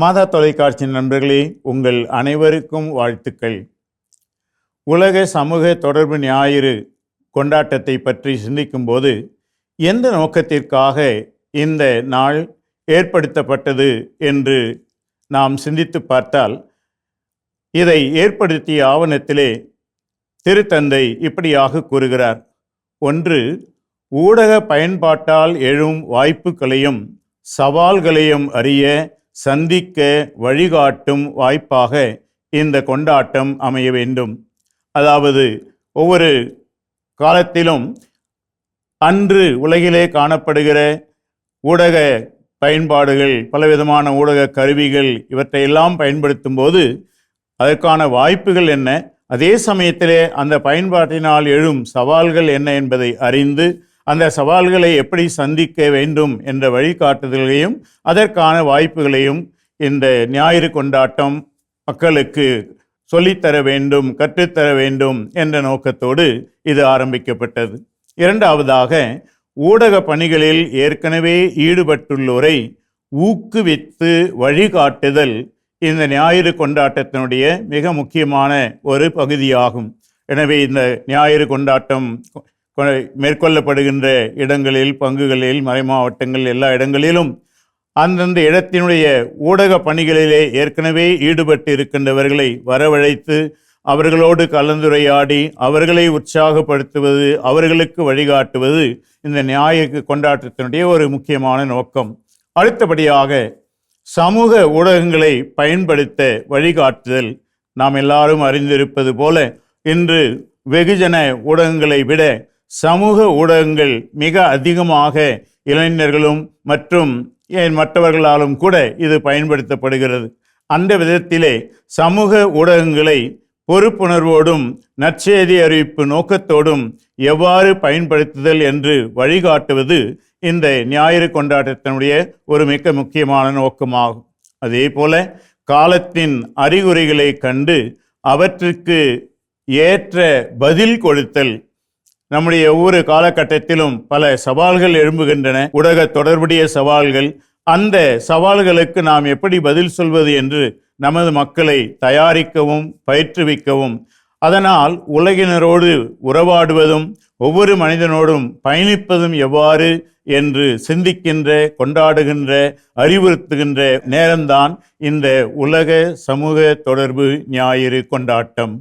மாதா தொலைக்காட்சி நண்பர்களே உங்கள் அனைவருக்கும் வாழ்த்துக்கள். உலக சமூக தொடர்பு ஞாயிறு கொண்டாட்டத்தை பற்றி சிந்திக்கும்போது எந்த நோக்கத்திற்காக இந்த நாள் ஏற்படுத்தப்பட்டது என்று நாம் சிந்தித்து பார்த்தால் இதை ஏற்படுத்திய ஆவணத்திலே திருத்தந்தை இப்படியாக கூறுகிறார். ஒன்று ஊடக பயன்பாட்டால் எழும் வாய்ப்புகளையும் சவால்களையும் அறிய சந்திக்க வழிகாட்டும் வாய்ப்பாக இந்த கொண்டாட்டம் அமைய வேண்டும். அதாவது ஒவ்வொரு காலத்திலும் அன்று உலகிலே காணப்படுகிற ஊடக பயன்பாடுகள் பலவிதமான ஊடக கருவிகள் இவற்றையெல்லாம் பயன்படுத்தும் போது அதற்கான வாய்ப்புகள் என்ன? அதே சமயத்திலே அந்த பயன்பாட்டினால் எழும் சவால்கள் என்ன என்பதை அறிந்து அந்த சவால்களை எப்படி சந்திக்க வேண்டும் என்ற வழிகாட்டுதல்களையும் அதற்கான வாய்ப்புகளையும் இந்த ஞாயிறு கொண்டாட்டம் மக்களுக்கு சொல்லித்தர வேண்டும் கற்றுத்தர வேண்டும் என்ற நோக்கத்தோடு இது ஆரம்பிக்கப்பட்டது. இரண்டாவதாக ஊடக பணிகளில் ஏற்கனவே ஈடுபட்டுள்ளோரை ஊக்குவித்து வழிகாட்டுதல் இந்த ஞாயிறு கொண்டாட்டத்தினுடைய மிக முக்கியமான ஒரு பகுதியாகும். எனவே இந்த ஞாயிறு கொண்டாட்டம் மேற்கொள்ளப்படுகின்ற இடங்களில் பங்குகளில் மறைமாவட்டங்கள் எல்லா இடங்களிலும் அந்தந்த இடத்தினுடைய ஊடக பணிகளிலே ஏற்கனவே ஈடுபட்டு இருக்கின்றவர்களை வரவழைத்து அவர்களோடு கலந்துரையாடி அவர்களை உற்சாகப்படுத்துவது அவர்களுக்கு வழிகாட்டுவது இந்த நியாய கொண்டாட்டத்தினுடைய ஒரு முக்கியமான நோக்கம். அடுத்தபடியாக சமூக ஊடகங்களை பயன்படுத்த வழிகாட்டுதல். நாம் எல்லாரும் அறிந்திருப்பது போல இன்று வெகுஜன ஊடகங்களை விட சமூக ஊடகங்கள் மிக அதிகமாக இளைஞர்களும் மற்றும் ஏன் மற்றவர்களாலும் கூட இது பயன்படுத்தப்படுகிறது. அந்த விதத்திலே சமூக ஊடகங்களை பொறுப்புணர்வோடும் நற்செய்தி அறிவிப்பு நோக்கத்தோடும் எவ்வாறு பயன்படுத்துதல் என்று வழிகாட்டுவது இந்த ஞாயிறு கொண்டாட்டத்தினுடைய ஒரு மிக முக்கியமான நோக்கமாகும். அதே போல காலத்தின் அறிகுறிகளை கண்டு அவற்றுக்கு ஏற்ற பதில் கொடுத்தல் நம்முடைய ஒவ்வொரு காலகட்டத்திலும் பல சவால்கள் எழும்புகின்றன. ஊடக தொடர்புடைய சவால்கள். அந்த சவால்களுக்கு நாம் எப்படி பதில் சொல்வது என்று நமது மக்களை தயாரிக்கவும் பயிற்றுவிக்கவும் அதனால் உலகினரோடு உறவாடுவதும் ஒவ்வொரு மனிதனோடும் பயணிப்பதும் எவ்வாறு என்று சிந்திக்கின்ற கொண்டாடுகின்ற அறிவுறுத்துகின்ற நேரம்தான் இந்த உலக சமூக தொடர்பு ஞாயிறு கொண்டாட்டம்.